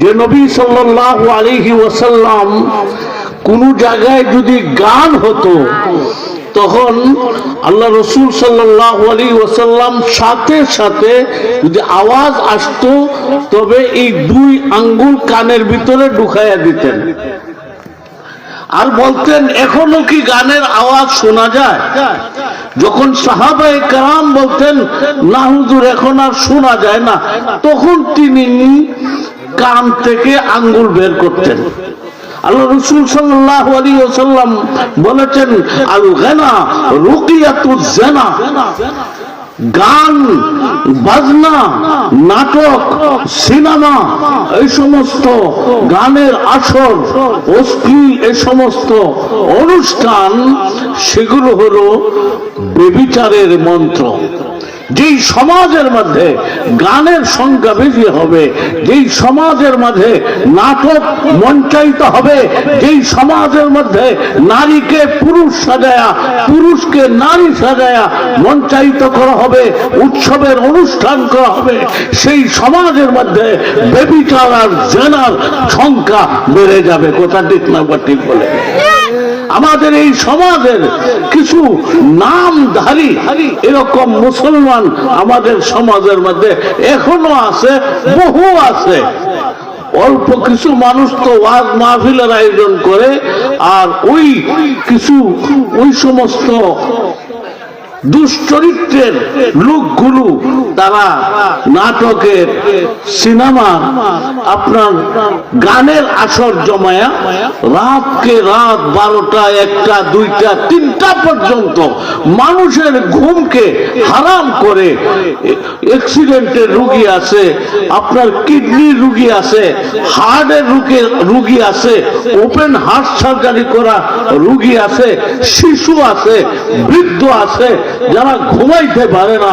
যে নবী আলাইহি ওয়াসাল্লাম কোন জায়গায় যদি গান হতো, তখন আল্লাহ রসুল সাল্লাল্লাহু আলাইহি ওয়াসাল্লাম সাথে সাথে যদি আওয়াজ আসতো, তবে এই দুই আঙ্গুল কানের ভিতরে ঢুকাইয়া দিতেন। আর বলতেন, এখনও কি গানের আওয়াজ শোনা যায়? যখন সাহাবায়ে কারাম বলতেন, না হুজুর, এখন আর শোনা যায় না। তখন তিনি কান থেকে আঙ্গুল বের করতেন। আল্লাহ রসুল সাল্লাহ আলী ওসাল্লাম বলেছেন আল গানা রুকিয়াতুজ জানা গান, বাজনা, নাটক, সিনেমা, এই সমস্ত গানের আসর অশ্লীল এই সমস্ত অনুষ্ঠান সেগুলো হলো বেবিচারের মন্ত্র। যেই সমাজের মধ্যে গানের সংখ্যা বেশি হবে, যেই সমাজের মধ্যে নাটক মঞ্চায়িত হবে, যেই সমাজের মধ্যে নারীকে পুরুষ সাজায়া, পুরুষকে নারী সাজায়া মঞ্চায়িত করা হবে উৎসবের অনুষ্ঠান করা হবে। সেই সমাজের মধ্যে বেবিচার আর জেনার সংখ্যা বেড়ে যাবে। কোথা ঠিক না ঠিক বলে। আমাদের এই সমাজের কিছু নামধারী এরকম মুসলমান আমাদের সমাজের মধ্যে এখনও আছে, বহু আছে। অল্প কিছু মানুষ তো ওয়াজ মাহফিলের আয়োজন করে, আর ওই কিছু, ওই সমস্ত দুশ্চরিত্রের লোকগুলো তারা নাটকের সিনেমা আপনার গানের আসর জমায়া রাতকে রাত বারোটা, একটা, দুইটা, তিনটা পর্যন্ত মানুষের ঘুমকে হারাম করে অ্যাক্সিডেন্টের রুগী আছে, আপনার কিডনির রুগী আছে হার্টের রুগী রুগী আছে ওপেন হার্ট সার্জারি করা রুগী আছে, শিশু আছে, বৃদ্ধ আছে যারা ঘুমাইতে পারে না,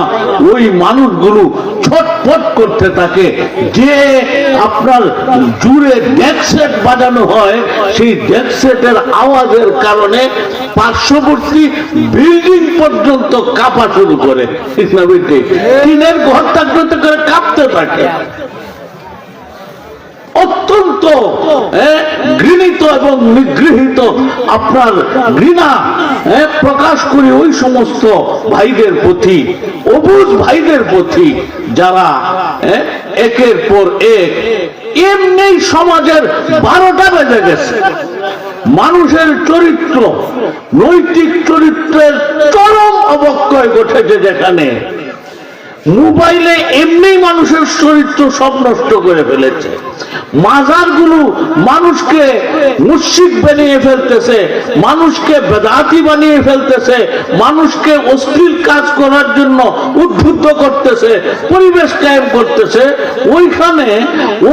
ওই মানুষগুলো ছটফট করতে থাকে। যে আপনার জুড়ে ডেকসেট বাজানো হয়, সেই ডেকসেটের আওয়াজের কারণে পার্শ্ববর্তী বিল্ডিং পর্যন্ত কাঁপা শুরু করে। ঘর থাকতে করে কাঁপতে থাকে অত্যন্ত ঘৃণিত এবং নিগৃহীত আপনার ঘৃণা প্রকাশ করে ওই সমস্ত ভাইদের প্রতি, অবুজ ভাইদের প্রতি, যারা একের পর এক এমনি সমাজের বারোটা বেজে গেছে। মানুষের চরিত্র, নৈতিক চরিত্রের চরম অবক্ষয় ঘটেছে যেখানে মোবাইলে এমনি মানুষের চরিত্র সব নষ্ট করে ফেলেছে। মাজারগুলো মানুষকে মুশিক বানিয়ে ফেলতেছে, মানুষকে বেদাতি বানিয়ে ফেলতেছে, মানুষকে অশ্লীল কাজ করার জন্য উদ্বুদ্ধ করতেছে, পরিবেশ কায়েম করতেছে। ওইখানে,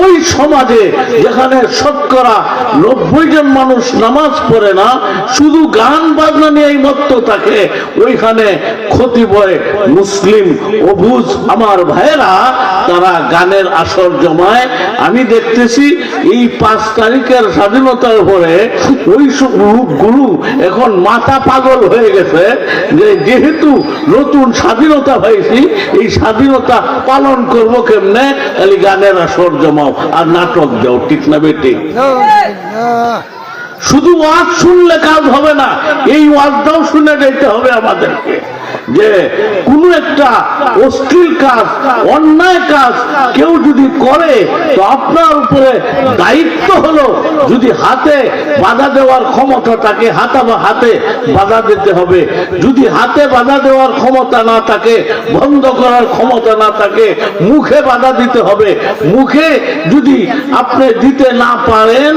ওই সমাজে যেখানে শতকরা নব্বই জন মানুষ নামাজ পড়ে না, শুধু গান বাজনা নিয়েই মত্ত থাকে, ওইখানে ক্ষতি বয় মুসলিম অভুজ আমার ভাইয়েরা তারা গানের আসর জমায়। আমি দেখতেছি এই পাঁচ তারিখের স্বাধীনতার পরে ওই লোকগুলো এখন মাথা পাগল হয়ে গেছে যে যেহেতু নতুন স্বাধীনতা হয়েছি এই স্বাধীনতা পালন করব কেমনে? খালি গানের আসর জমাও আর নাটক যাও ঠিক না বেটি? শুধু ওয়াজ শুনলে কাজ হবে না। এই ওয়াজটাও শুনে যেতে হবে আমাদেরকে যে কোন একটা অশ্লীল কাজ, অন্যায় কাজ কেউ যদি করে, তো আপনার উপরে দায়িত্ব হলো যদি হাতে বাধা দেওয়ার ক্ষমতা থাকে, হাতা বা হাতে বাধা দিতে হবে। যদি হাতে বাধা দেওয়ার ক্ষমতা না থাকে, বন্ধ করার ক্ষমতা না থাকে, মুখে বাধা দিতে হবে। মুখে যদি আপনি দিতে না পারেন,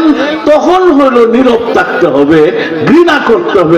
তখন হলো নীরব থাকতে হবে, ঘৃণা করতে হবে।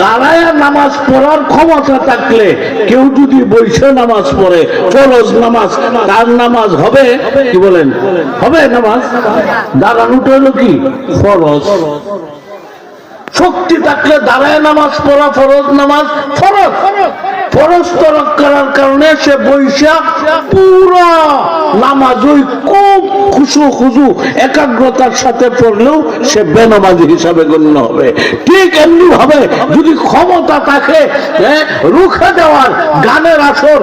দাঁড়ায়া নামাজ পড়ার ক্ষমতা থাকলে কেউ যদি বৈশে নামাজ পড়ে, ফরজ নামাজ, তার নামাজ হবে? কি বলেন? হবে নামাজ? দাঁড়ানোটা হলো কি? ফরজ। শক্তি থাকলে দাঁড়ায় নামাজ পড়া, ফরজ নামাজ, ফরজ। তরক করার কারণে সে বৈশা পুরো নামাজ ওই খুব খুশু খুশু একাগ্রতার সাথে পড়লেও সে বেনামাজি হিসাবে গণ্য হবে। ঠিক এমনি ভাবে যদি ক্ষমতা থাকে রুখে দেওয়ার গানের আসর,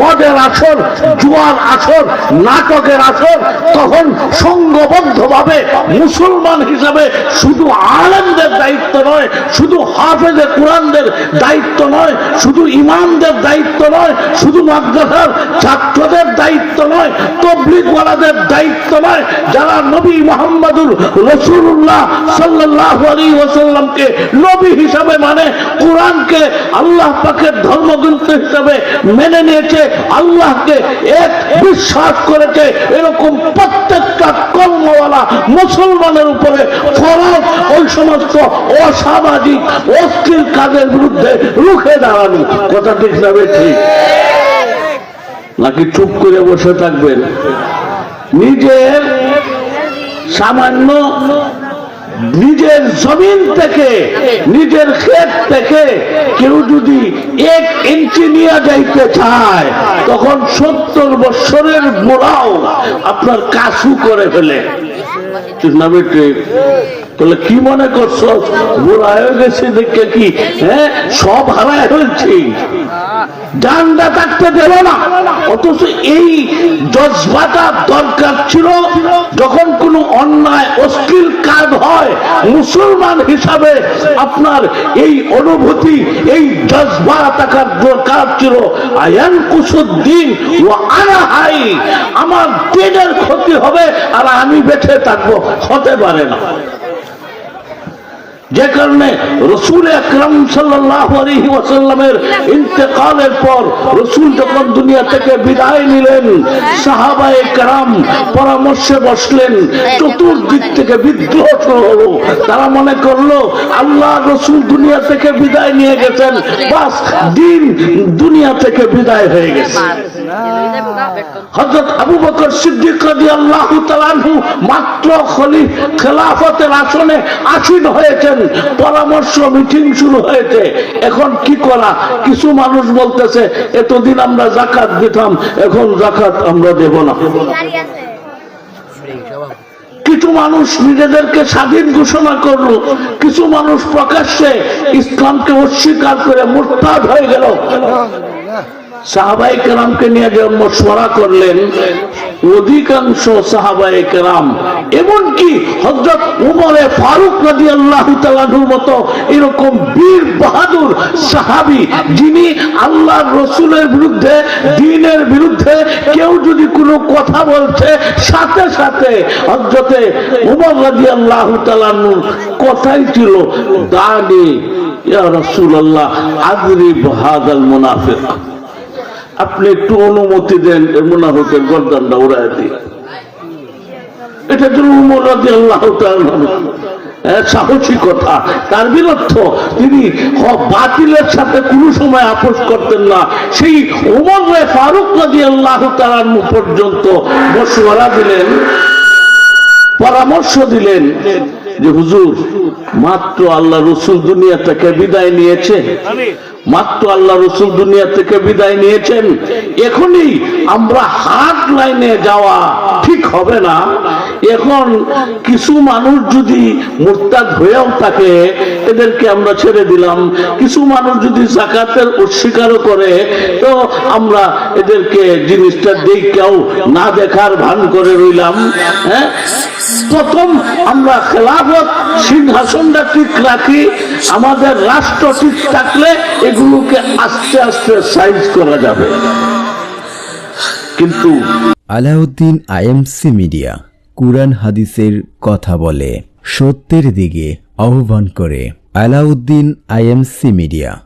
মদের আসর, জুয়ার আসর, নাটকের আসর, তখন সংঘবদ্ধ ভাবে মুসলমান হিসাবে শুধু আলেমদের দায়িত্ব নয়, শুধু হাফেজে কোরআনদের দায়িত্ব নয়, শুধু ইমামদের দায়িত্ব নয়, শুধু মাদ্রাসার ছাত্রদের দায়িত্ব নয়, তবলিগওয়ালাদের দায়িত্ব নয়, যারা নবী মোহাম্মদুর রসুল্লাহ সাল্লাহ আলী ওসাল্লামকে নবী হিসাবে মানে কোরআনকে আল্লাহ পাকের ধর্মগ্রন্থ হিসাবে মেনে নিয়েছে, আল্লাহকে এক বিশ্বাস করেছে, এরকম প্রত্যেকটা কর্মওয়ালা মুসলমানের উপরে ফরজ ওই সমস্ত অসামাজিক, অস্থির কাজের বিরুদ্ধে রুখে দাঁড়ানো কথা ঠিক না ঠিক। নাকি চুপ করে বসে থাকবেন? নিজের সামান্য নিজের জমিন থেকে, নিজের ক্ষেত থেকে কেউ যদি এক ইঞ্চি নিয়ে যাইতে চায়, তখন সত্তর বৎসরের মোড়াও আপনার কাসু করে ফেলে। ঠিক তাহলে কি মনে করছ? বুড়া গেছে দেখে কি হ্যাঁ? সব হারায় ফেলছি। জানটা থাকতে দেব না। অথচ এই জজবাটা দরকার ছিল যখন কোনো অন্যায় অশ্লীল কাজ হয়। মুসলমান হিসাবে আপনার এই অনুভূতি, এই জজবা থাকার দরকার ছিল। আয়ান কুসুদ্দিন ও আনাহাই আমার দিনের ক্ষতি হবে আর আমি বেঁচে থাকব। হতে পারে না। যে কারণে রসুল আকরম ওয়াসাল্লামের ইন্তেকালের পর রসুল যখন দুনিয়া থেকে বিদায় নিলেন, সাহাবায়ে কারাম পরামর্শে বসলেন, চতুর্দিক থেকে বিদ্রোহ শুরু হলো। তারা মনে করল, আল্লাহ রসুল দুনিয়া থেকে বিদায় নিয়ে গেছেন, বাস দিন দুনিয়া থেকে বিদায় হয়ে গেছে। হযরত আবু বকর সিদ্দিক মাত্র খলিফ খেলাফতের আসনে আসীন হয়েছেন। পরামর্শ মিটিং শুরু হয়েছে। এখন কি করা? কিছু মানুষ বলতেছে, এতদিন আমরা জাকাত দিতাম, এখন জাকাত আমরা দেব না। কিছু মানুষ নিজেদেরকে স্বাধীন ঘোষণা করল। কিছু মানুষ প্রকাশ্যে ইসলামকে অস্বীকার করে মুরতাদ হয়ে গেল। সাহাবাই কেরামকে নিয়ে যে মশওয়ারা করলেন, অধিকাংশ সাহাবাই কেরাম এমনকি হজরত উমরে ফারুক নদী আল্লাহ তালাহুর মতো এরকম বীর বাহাদুর সাহাবি, যিনি আল্লাহ রসুলের বিরুদ্ধে, দিনের বিরুদ্ধে কেউ যদি কোনো কথা বলছে, সাথে সাথে হজরতে উমর রাজি আল্লাহ তালানুর কথাই ছিল দানি ইয়া রসুল্লাহ আদরিব হাদাল মুনাফিক। আপনি একটু অনুমতি দেন মুনাফিকের গর্দানটা উড়ায় দিই। তালার পর্যন্ত দিলেন, পরামর্শ দিলেন যে হুজুর, মাত্র আল্লাহ রসুল দুনিয়া থেকে বিদায় নিয়েছে। মাত্র আল্লাহ রসুল দুনিয়া থেকে বিদায় নিয়েছেন। এখনই আমরা হাত লাইনে যাওয়া ঠিক হবে না। এখন কিছু মানুষ যদি মোরতাদ হয়েও থাকে, এদেরকে আমরা ছেড়ে দিলাম। কিছু মানুষ যদি জাকাতের অস্বীকারও করে, তো আমরা এদেরকে জিনিসটা দেখেও না দেখার ভান করে রইলাম। হ্যাঁ? প্রথম আমরা খেলাফত সিংহাসনটা ঠিক রাখি আমাদের রাষ্ট্র ঠিক থাকলে এগুলোকে আস্তে আস্তে সাইজ করা যাবে। কিন্তু আলাউদ্দিন আইএমসি মিডিয়া কুরআন হাদিসের কথা বলে সত্যের দিকে আহ্বান করে আলাউদ্দিন আইএমসি মিডিয়া।